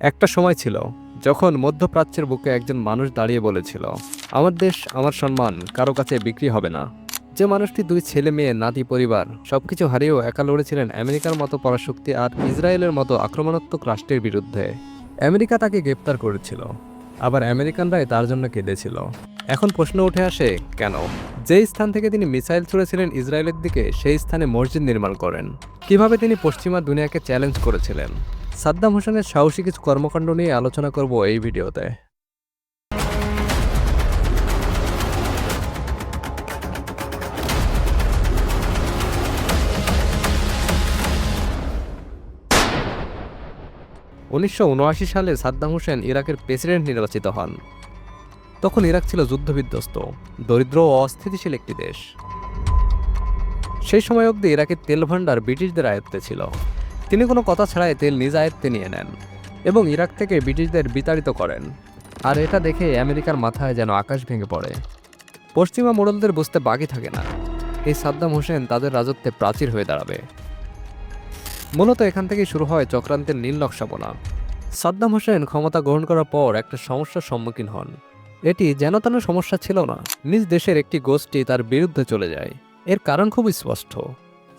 একটা সময় ছিল যখন মধ্যপ্রাচ্যের বুকে একজন মানুষ দাঁড়িয়ে বলেছিল, আমার দেশ, আমার সম্মান কারও কাছে বিক্রি হবে না। যে মানুষটি দুই ছেলে মেয়ে, নাতি পরিবার, সবকিছু হারিয়েও একা লড়েছিলেন আমেরিকার মতো পরাশক্তি আর ইসরায়েলের মতো আক্রমণাত্মক রাষ্ট্রের বিরুদ্ধে। আমেরিকা তাকে গ্রেপ্তার করেছিল, আবার আমেরিকানরাই তার জন্য কেঁদেছিল। এখন প্রশ্ন উঠে আসে, কেন? যেই স্থান থেকে তিনি মিসাইল ছুড়েছিলেন ইসরায়েলের দিকে, সেই স্থানে মসজিদ নির্মাণ করেন। কীভাবে তিনি পশ্চিমা দুনিয়াকে চ্যালেঞ্জ করেছিলেন? সাদ্দাম হোসেনের সাহসী কিছু কর্মকাণ্ড নিয়ে আলোচনা করব এই ভিডিওতে। উনিশশো উনআশি সালে সাদ্দাম হোসেন ইরাকের প্রেসিডেন্ট নির্বাচিত হন। তখন ইরাক ছিল যুদ্ধবিধ্বস্ত, দরিদ্র ও অস্থিতিশীল একটি দেশ। সেই সময় অবধি ইরাকের তেল ভাণ্ডার ব্রিটিশদের আয়ত্তে ছিল। তিনি কোনো কথা ছাড়াই তেল নিজ আয়ত্তে নিয়ে নেন এবং ইরাক থেকে ব্রিটিশদের বিতাড়িত করেন। আর এটা দেখে আমেরিকার মাথায় যেন আকাশ ভেঙে পড়ে। পশ্চিমা মোড়লদের বুঝতে বাকি থাকে না। এই সাদ্দাম হোসেন তাদের রাজত্বে প্রাচীর হয়ে দাঁড়াবে। মূলত এখান থেকেই শুরু হয় চক্রান্তের নীল নকশাপনা সাদ্দাম হোসেন ক্ষমতা গ্রহণ করার পর একটা সমস্যার সম্মুখীন হন। এটি যেন তেন সমস্যা ছিল না। নিজ দেশের একটি গোষ্ঠী তার বিরুদ্ধে চলে যায়। এর কারণ খুব স্পষ্ট।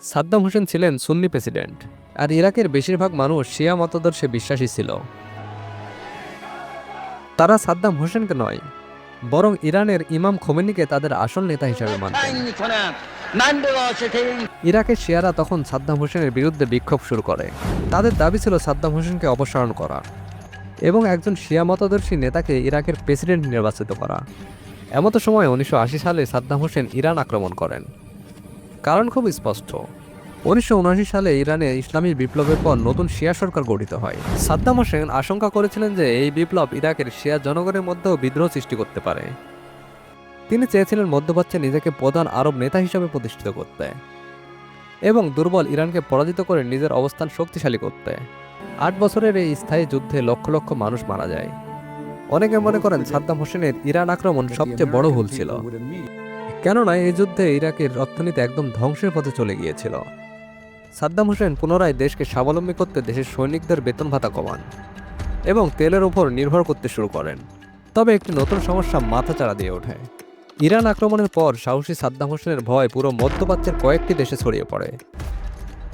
সাদ্দাম হোসেন ছিলেন সুন্নি প্রেসিডেন্ট। আর ইরাকের বেশিরভাগ মানুষ শিয়া মতাদর্শে বিশ্বাসী ছিল। তারা সাদ্দাম হোসেনকে নয়, বরং ইরানের ইমাম খোমেনিকে তাদের আসল নেতা হিসাবে মানত ইরাকের শিয়ারা তখন সাদ্দাম হোসেনের বিরুদ্ধে বিক্ষোভ শুরু করে। তাদের দাবি ছিল সাদ্দাম হোসেনকে অপসারণ করা এবং একজন শিয়া মতাদর্শী নেতাকে ইরাকের প্রেসিডেন্ট নির্বাচিত করা। এমতো সময় উনিশশো আশি সালে সাদ্দাম হোসেন ইরান আক্রমণ করেন। কারণ খুব স্পষ্ট উনিশশো উনআশি সালে ইরানে ইসলামী বিপ্লবের পর নতুন শিয়া সরকার গঠিত হয়। সাদ্দাম হোসেন আশঙ্কা করেছিলেন যে এই বিপ্লব ইরাকের শিয়া জনগণের মধ্যেও বিদ্রোহ সৃষ্টি করতে পারে। তিনি চেয়েছিলেন মধ্যপ্রাচ্যে নিজেকে প্রধান আরব নেতা হিসেবে প্রতিষ্ঠিত করতে এবং দুর্বল ইরানকে পরাজিত করে নিজের অবস্থান শক্তিশালী করতে। আট বছরের এই স্থায়ী যুদ্ধে লক্ষ লক্ষ মানুষ মারা যায়। অনেকে মনে করেন সাদ্দাম হোসেনের ইরান আক্রমণ সবচেয়ে বড় ভুল ছিল। কেননা এই যুদ্ধে ইরাকের অর্থনীতি একদম ধ্বংসের পথে চলে গিয়েছিল। সাদ্দাম হোসেন পুনরায় দেশকে স্বাবলম্বী করতে দেশের সৈনিকদের বেতন ভাতা কমান এবং তেলের উপর নির্ভর করতে শুরু করেন। তবে একটি নতুন সমস্যা মাথাচাড়া দিয়ে ওঠে। ইরান আক্রমণের পর সাহসী সাদ্দাম হোসেনের ভয় পুরো মধ্যপ্রাচ্যের কয়েকটি দেশে ছড়িয়ে পড়ে।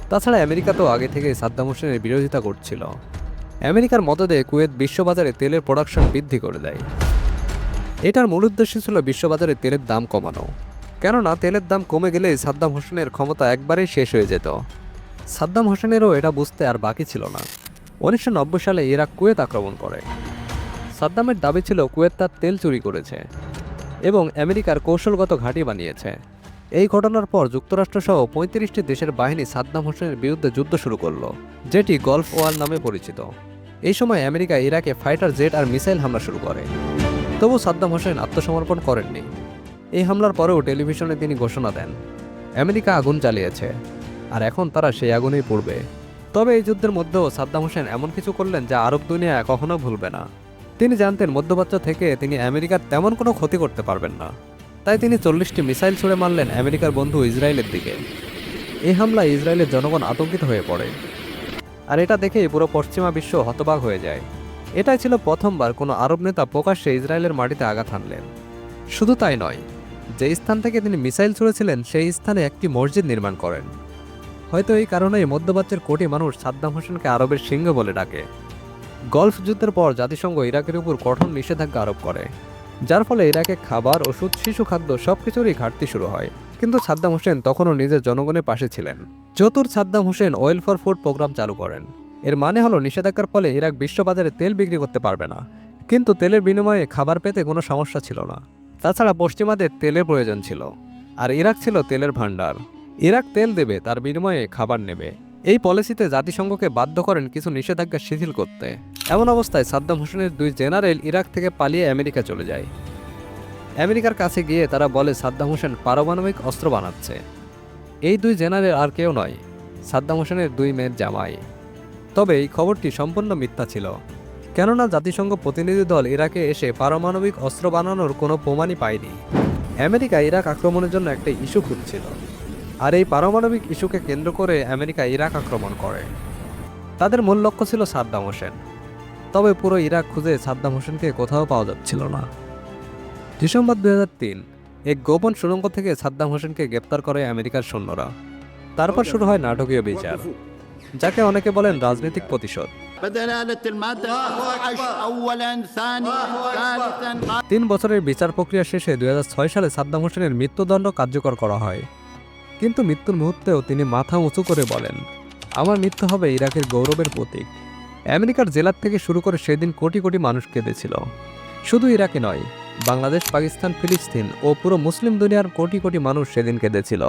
তাছাড়া আমেরিকা তো আগে থেকেই সাদ্দাম হোসেনের বিরোধিতা করছিল। আমেরিকার মদদে কুয়েত বিশ্ববাজারে তেলের প্রোডাকশন বৃদ্ধি করে দেয়। এটার মূল উদ্দেশ্য ছিল বিশ্ববাজারে তেলের দাম কমানো। কেননা তেলের দাম কমে গেলেই সাদ্দাম হোসেনের ক্ষমতা একবারেই শেষ হয়ে যেত। সাদ্দাম হোসেনেরও এটা বুঝতে আর বাকি ছিল না। উনিশশো নব্বই সালে ইরাক কুয়েত আক্রমণ করে। সাদ্দামের দাবি ছিল কুয়েত তার তেল চুরি করেছে এবং আমেরিকার কৌশলগত ঘাঁটি বানিয়েছে। এই ঘটনার পর যুক্তরাষ্ট্রসহ পঁয়ত্রিশটি দেশের বাহিনী সাদ্দাম হোসেনের বিরুদ্ধে যুদ্ধ শুরু করল, যেটি গলফ ওয়ার নামে পরিচিত। এই সময় আমেরিকা ইরাকে ফাইটার জেট আর মিসাইল হামলা শুরু করে। তবু সাদ্দাম হোসেন আত্মসমর্পণ করেননি। এই হামলার পরেও টেলিভিশনে তিনি ঘোষণা দেন, আমেরিকা আগুন চালিয়েছে আর এখন তারা সেই আগুনেই পড়বে। তবে এই যুদ্ধের মধ্যেও সাদ্দাম হোসেন এমন কিছু করলেন যা আরব দুনিয়া কখনো ভুলবে না। তিনি জানতেন মধ্যপ্রাচ্য থেকে তিনি আমেরিকার তেমন কোনো ক্ষতি করতে পারবেন না। তাই তিনি চল্লিশটি মিসাইল ছুড়ে মারলেন আমেরিকার বন্ধু ইসরায়েলের দিকে। এই হামলায় ইসরায়েলের জনগণ আতঙ্কিত হয়ে পড়ে। আর এটা দেখেই পুরো পশ্চিমা বিশ্ব হতবাক হয়ে যায়। এটাই ছিল প্রথমবার কোনো আরব নেতা প্রকাশ্যে ইসরায়েলের মাটিতে আঘাত হানলেন। শুধু তাই নয় যে স্থান থেকে তিনি মিসাইল ছুড়েছিলেন সেই স্থানে একটি মসজিদ নির্মাণ করেন। হয়তো এই কারণেই মধ্যপ্রাচ্যের কোটি মানুষ সাদ্দাম হোসেনকে আরবের সিংহ বলে ডাকে। গলফ যুদ্ধের পর জাতিসংঘ ইরাকের উপর কঠোর নিষেধাজ্ঞা আরোপ করে। যার ফলে ইরাকে খাবার, ওষুধ, শিশু খাদ্য সব কিছুরই ঘাটতি শুরু হয়। কিন্তু সাদ্দাম হোসেন তখনও নিজের জনগণের পাশে ছিলেন। চতুর Saddam Hussein oil for food programme চালু করেন। এর মানে হলো নিষেধাজ্ঞার ফলে ইরাক বিশ্ববাজারে তেল বিক্রি করতে পারবে না। কিন্তু তেলের বিনিময়ে খাবার পেতে কোনো সমস্যা ছিল না। তাছাড়া পশ্চিমাদের তেলের প্রয়োজন ছিল। আর ইরাক ছিল তেলের ভাণ্ডার। ইরাক তেল দেবে, তার বিনিময়ে খাবার নেবে। এই পলিসিতে জাতিসংঘকে বাধ্য করেন কিছু নিষেধাজ্ঞা শিথিল করতে। এমন অবস্থায় সাদ্দাম হোসেনের দুই জেনারেল ইরাক থেকে পালিয়ে আমেরিকা চলে যায়। আমেরিকার কাছে গিয়ে তারা বলে, সাদ্দাম হোসেন পারমাণবিক অস্ত্র বানাচ্ছে। এই দুই জেনারেল আর কেউ নয়, সাদ্দাম হোসেনের দুই মেয়ের জামাই। তবে এই খবরটি সম্পূর্ণ মিথ্যা ছিল। কেননা জাতিসংঘ প্রতিনিধি দল ইরাকে এসে পারমাণবিক অস্ত্র বানানোর কোনো প্রমাণই পায়নি। আমেরিকা ইরাক আক্রমণের জন্য একটা ইস্যু খুঁজছিল। আর এই পারমাণবিক ইস্যুকে কেন্দ্র করে আমেরিকা ইরাক আক্রমণ করে। তাদের মূল লক্ষ্য ছিল সাদ্দাম হোসেন। তবে পুরো ইরাক খুঁজে সাদ্দাম হোসেনকে কোথাও পাওয়া যাচ্ছিল না। ডিসেম্বর দু এক গোপন সুরঙ্গ থেকে সাদ্দাম হোসেনকে গ্রেপ্তার করে আমেরিকার সৈন্যরা। তারপর শুরু হয় নাটকীয় বিচার, যাকে অনেকে বলেন রাজনৈতিক প্রতিশোধ। তিন বছরের বিচার প্রক্রিয়া শেষে দুই হাজার ছয় সালে সাদ্দাম হোসেনের মৃত্যুদণ্ড কার্যকর করা হয়। কিন্তু মৃত্যুর মুহূর্তেও তিনি মাথা উঁচু করে বলেন, আমার মৃত্যু হবে ইরাকের গৌরবের প্রতীক। আমেরিকার জেলার থেকে শুরু করে সেদিন কোটি কোটি মানুষ কেঁদেছিল। শুধু ইরাকে নয়, বাংলাদেশ, পাকিস্তান, ফিলিস্তিন ও পুরো মুসলিম দুনিয়ার কোটি কোটি মানুষ সেদিন কেঁদেছিল।